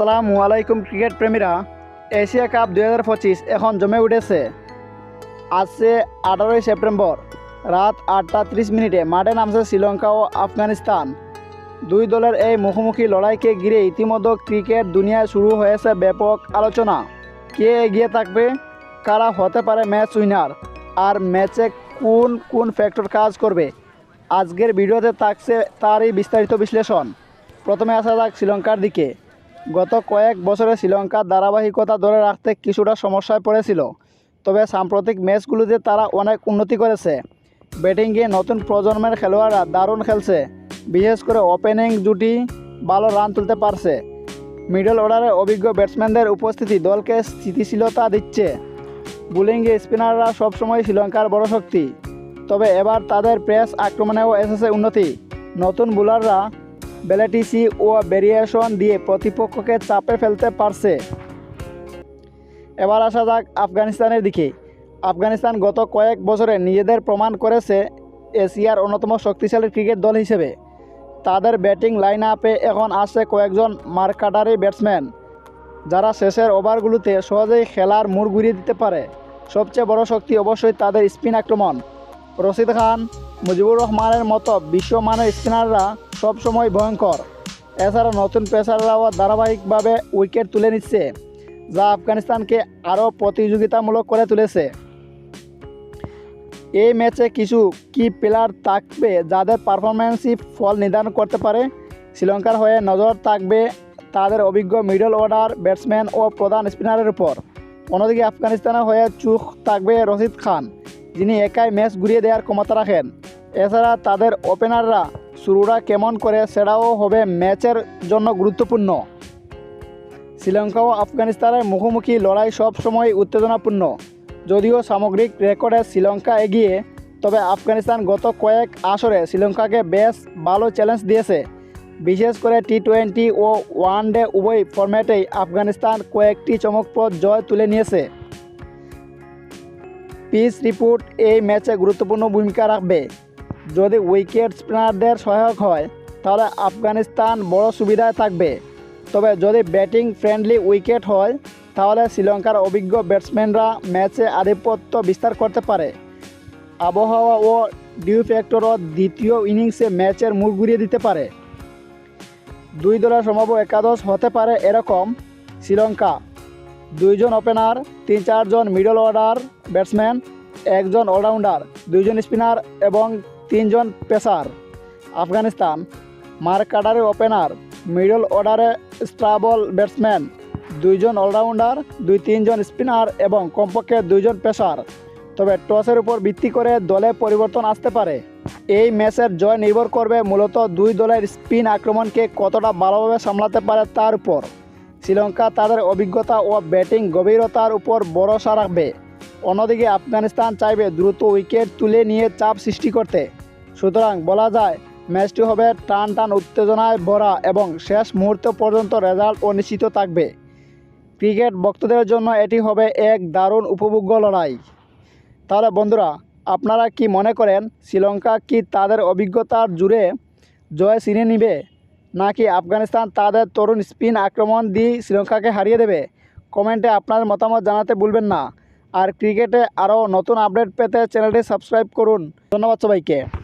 আসসালামু আলাইকুম cricket প্রেমীরা, Asia cup দুই হাজার পঁচিশ এখন জমে উঠেছে। আজকে আঠারোই সেপ্টেম্বর, রাত আটটা ত্রিশ মিনিটে মাঠে নামছে শ্রীলঙ্কা ও আফগানিস্তান। দুই দলের এই মুখোমুখি লড়াইকে ঘিরে ইতিমধ্যে ক্রিকেট দুনিয়ায় শুরু হয়েছে ব্যাপক আলোচনা। কে এগিয়ে থাকবে, কারা হতে পারে ম্যাচ উইনার, আর ম্যাচে কোন কোন ফ্যাক্টর কাজ করবে, আজকের ভিডিওতে থাকছে তারই বিস্তারিত বিশ্লেষণ। প্রথমে আসা যাক শ্রীলঙ্কার দিকে। গত কয়েক বছরে শ্রীলঙ্কার ধারাবাহিকতা ধরে রাখতে কিছুটা সমস্যায় পড়েছিল। তবে সাম্প্রতিক ম্যাচগুলোতে তারা অনেক উন্নতি করেছে। ব্যাটিংয়ে নতুন প্রজন্মের খেলোয়াড়রা দারুণ খেলছে। বিশেষ করে ওপেনিং জুটি ভালো রান তুলতে পারছে। মিডল অর্ডারে অভিজ্ঞ ব্যাটসম্যানদের উপস্থিতি দলকে স্থিতিশীলতা দিচ্ছে। বোলিংয়ে স্পিনাররা সবসময় শ্রীলঙ্কার বড় শক্তি। তবে এবার তাদের প্রেস আক্রমণেও এসেছে উন্নতি। নতুন বোলাররা বেলেটিসি ও ভেরিয়েশন দিয়ে প্রতিপক্ষকে চাপে ফেলতে পারছে। এবার আসা যাক আফগানিস্তানের দিকে। আফগানিস্তান গত কয়েক বছরে নিজেদের প্রমাণ করেছে এশিয়ার অন্যতম শক্তিশালী ক্রিকেট দল হিসেবে। তাদের ব্যাটিং লাইন আপে এখন আসছে কয়েকজন মার্কাটারি ব্যাটসম্যান, যারা শেষের ওভারগুলোতে সহজেই খেলার মোড় ঘুরিয়ে দিতে পারে। সবচেয়ে বড় শক্তি অবশ্যই তাদের স্পিন আক্রমণ। রশিদ খান, মুজিবুর রহমানের মতো বিশ্বমানের স্পিনাররা সবসময় ভয়ঙ্কর। এছাড়া নতুন পেসাররাও ধারাবাহিকভাবে উইকেট তুলে নিচ্ছে, যা আফগানিস্তানকে আরও প্রতিযোগিতামূলক করে তুলেছে। এই ম্যাচে কিছু কি প্লেয়ার থাকবে যাদের পারফরমেন্সই ফল নির্ধারণ করতে পারে। শ্রীলঙ্কার হয়ে নজর থাকবে তাদের অভিজ্ঞ মিডল অর্ডার ব্যাটসম্যান ও প্রধান স্পিনারের উপর। অন্যদিকে আফগানিস্তানের হয়ে চুখ থাকবে রশিদ খান, যিনি একাই ম্যাচ ঘুরিয়ে দেওয়ার ক্ষমতা রাখেন। এছাড়া তাদের ওপেনাররা শুরুটা কেমন করে সেটাও হবে ম্যাচের জন্য গুরুত্বপূর্ণ। শ্রীলঙ্কা ও আফগানিস্তানের মুখোমুখি লড়াই সব সময় উত্তেজনাপূর্ণ। যদিও সামগ্রিক রেকর্ডে শ্রীলঙ্কা এগিয়ে, তবে আফগানিস্তান গত কয়েক আসরে শ্রীলঙ্কাকে বেশ ভালো চ্যালেঞ্জ দিয়েছে। বিশেষ করে টি টোয়েন্টি ও ওয়ান ডে উভয় ফরম্যাটেই আফগানিস্তান কয়েকটি চমকপ্রদ জয় তুলে নিয়েছে। পিস রিপোর্ট এই ম্যাচে গুরুত্বপূর্ণ ভূমিকা রাখবে। যদি উইকেট স্পিনারদের সহায়ক হয়, তাহলে আফগানিস্তান বড় সুবিধায় থাকবে। তবে যদি ব্যাটিং ফ্রেন্ডলি উইকেট হয়, তাহলে শ্রীলঙ্কার অভিজ্ঞ ব্যাটসম্যানরা ম্যাচে আধিপত্য বিস্তার করতে পারে। আবহাওয়া ও ডিউ ফ্যাক্টরও দ্বিতীয় ইনিংসে ম্যাচের মুখ ঘুরিয়ে দিতে পারে। দুই দলের সম্ভাব্য একাদশ হতে পারে এরকম। শ্রীলঙ্কা, দুইজন ওপেনার তিন চারজন মিডল অর্ডার ব্যাটসম্যান, একজন অলরাউন্ডার, দুইজন স্পিনার এবং তিনজন পেসার, আফগানিস্তান মার্কাডারে ওপেনার, মিডল অর্ডারে স্ট্রাবল ব্যাটসম্যান, দুইজন অলরাউন্ডার, দুই তিনজন স্পিনার এবং কমপক্ষে দুইজন পেসার। তবে টসের উপর ভিত্তি করে দলে পরিবর্তন আসতে পারে। এই ম্যাচের জয় নির্ভর করবে মূলত দুই দলের স্পিন আক্রমণকে কতটা ভালোভাবে সামলাতে পারে তার উপর। শ্রীলঙ্কা তাদের অভিজ্ঞতা ও ব্যাটিং গভীরতার উপর ভরসা রাখবে। অন্যদিকে আফগানিস্তান চাইবে দ্রুত উইকেট তুলে নিয়ে চাপ সৃষ্টি করতে। সুতরাং বলা যায়, ম্যাচটি হবে টান টান উত্তেজনায় ভরা এবং শেষ মুহূর্ত পর্যন্ত রেজাল্ট অনিশ্চিত থাকবে। ক্রিকেট ভক্তদের জন্য এটি হবে এক দারুণ উপভোগ্য লড়াই। তাহলে বন্ধুরা, আপনারা কি মনে করেন, শ্রীলঙ্কা কি তাদের অভিজ্ঞতার জুড়ে জয় ছিনে নিবে, নাকি আফগানিস্তান তাদের তরুণ স্পিন আক্রমণ দিয়ে শ্রীলঙ্কাকে হারিয়ে দেবে? কমেন্টে আপনার মতামত জানাতে ভুলবেন না। আর ক্রিকেটে আরও নতুন আপডেট পেতে চ্যানেলটি সাবস্ক্রাইব করুন। ধন্যবাদ সবাইকে।